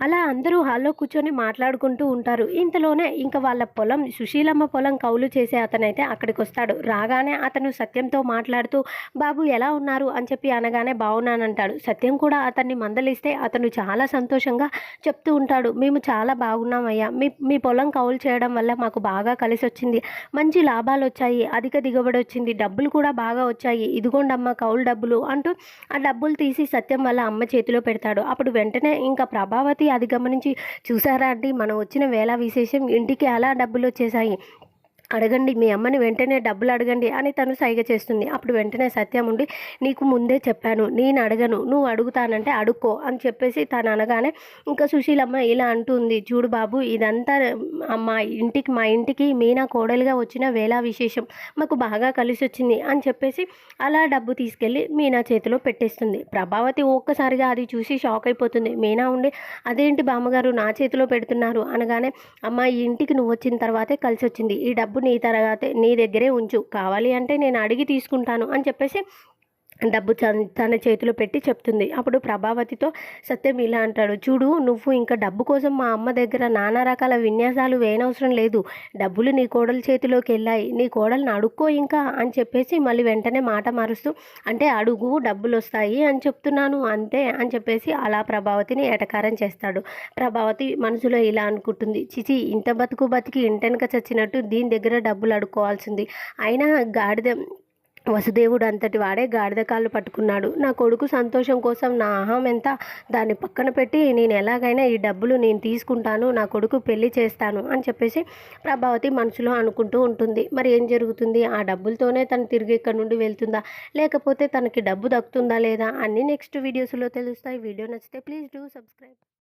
అలా అందరూ హాల్లో కూర్చొని మాట్లాడుకుంటూ ఉంటారు. ఇంతలోనే ఇంకా వాళ్ళ పొలం సుశీలమ్మ పొలం కౌలు చేసే అతనైతే అక్కడికి వస్తాడు రాగానే అతను సత్యంతో మాట్లాడుతూ బాబు ఎలా ఉన్నారు? అని చెప్పి అనగానే బాగున్నానంటాడు. సత్యం కూడా అతన్ని మందలిస్తే అతను చాలా సంతోషంగా చెప్తూ ఉంటాడు. మేము చాలా బాగున్నామయ్యా. మీ మీ పొలం కౌలు చేయడం వల్ల మాకు బాగా కలిసి వచ్చింది మంచి లాభాలు వచ్చాయి అధిక దిగుబడి వచ్చింది డబ్బులు కూడా బాగా వచ్చాయి. ఇదిగోండమ్మ కౌలు డబ్బులు అంటూ ఆ డబ్బులు తీసి సత్యం వల్ల అమ్మ చేతిలో పెడతాడు. అప్పుడు వెంటనే ఇంకా ప్రభావతి అది గమనించి చూసారా అండి మనం వచ్చిన వేళ విశేషం ఇంటికి అలా డబ్బులు వచ్చేసాయి అడగండి మీ అమ్మని వెంటనే డబ్బులు అడగండి అని తను సైగ చేస్తుంది. అప్పుడు వెంటనే సత్యం ఉండి నీకు ముందే చెప్పాను నేను అడగను నువ్వు అడుగుతానంటే అడుక్కో అని చెప్పేసి తను అనగానే ఇంకా సుశీలమ్మ ఇలా అంటుంది చూడు బాబు ఇదంతా మా ఇంటికి మా ఇంటికి మీనా కోడలుగా వచ్చిన వేళ విశేషం. మాకు బాగా కలిసి వచ్చింది అని చెప్పేసి అలా డబ్బు తీసుకెళ్ళి మీనా చేతిలో పెట్టేస్తుంది. ప్రభావతి ఒక్కసారిగా అది చూసి షాక్ అయిపోతుంది. మీనా ఉండి అదేంటి బామ్మగారు నా చేతిలో పెడుతున్నారు? అనగానే అమ్మ ఈ ఇంటికి నువ్వు వచ్చిన తర్వాతే కలిసి వచ్చింది. ఈ డబ్బు డబ్బు నీ తర్వాత నీ దగ్గరే ఉంచు. కావాలి అంటే నేను అడిగి తీసుకుంటాను అని చెప్పేసి డబ్బు తన చేతిలో పెట్టి చెప్తుంది. అప్పుడు ప్రభావతితో సత్యం ఇలా అంటాడు. చూడు నువ్వు ఇంకా డబ్బు కోసం మా అమ్మ దగ్గర నానా రకాల విన్యాసాలు వేయనవసరం లేదు. డబ్బులు నీ కోడల చేతిలోకి వెళ్ళాయి. నీ కోడల్ని అడుక్కో ఇంకా అని చెప్పేసి మళ్ళీ వెంటనే మాట మారుస్తూ అంటే అడుగు డబ్బులు వస్తాయి అని చెప్తున్నాను అంతే అని చెప్పేసి అలా ప్రభావతిని ఎటకారం చేస్తాడు. ప్రభావతి మనసులో ఇలా అనుకుంటుంది చిచి ఇంత బతుకు బతికి ఇంటెనక చచ్చినట్టు దీని దగ్గర డబ్బులు అడుక్కోవాల్సింది. అయినా గాడిద వసుదేవుడు అంతటి వాడే గాడిద కాళ్ళు పట్టుకున్నాడు. నా కొడుకు సంతోషం కోసం నా అహం ఎంత? దాన్ని పక్కన పెట్టి నేను ఎలాగైనా ఈ డబ్బులు నేను తీసుకుంటాను నా కొడుకు పెళ్ళి చేస్తాను అని చెప్పేసి ప్రభావతి మనసులో అనుకుంటూ ఉంటుంది. మరి ఏం జరుగుతుంది? ఆ డబ్బులతోనే తను తిరిగి ఇక్కడ నుండి వెళ్తుందా? లేకపోతే తనకి డబ్బు దక్కుతుందా లేదా? అన్నీ నెక్స్ట్ వీడియోస్లో తెలుస్తాయి. వీడియో నచ్చితే ప్లీజ్ డూ సబ్స్క్రైబ్.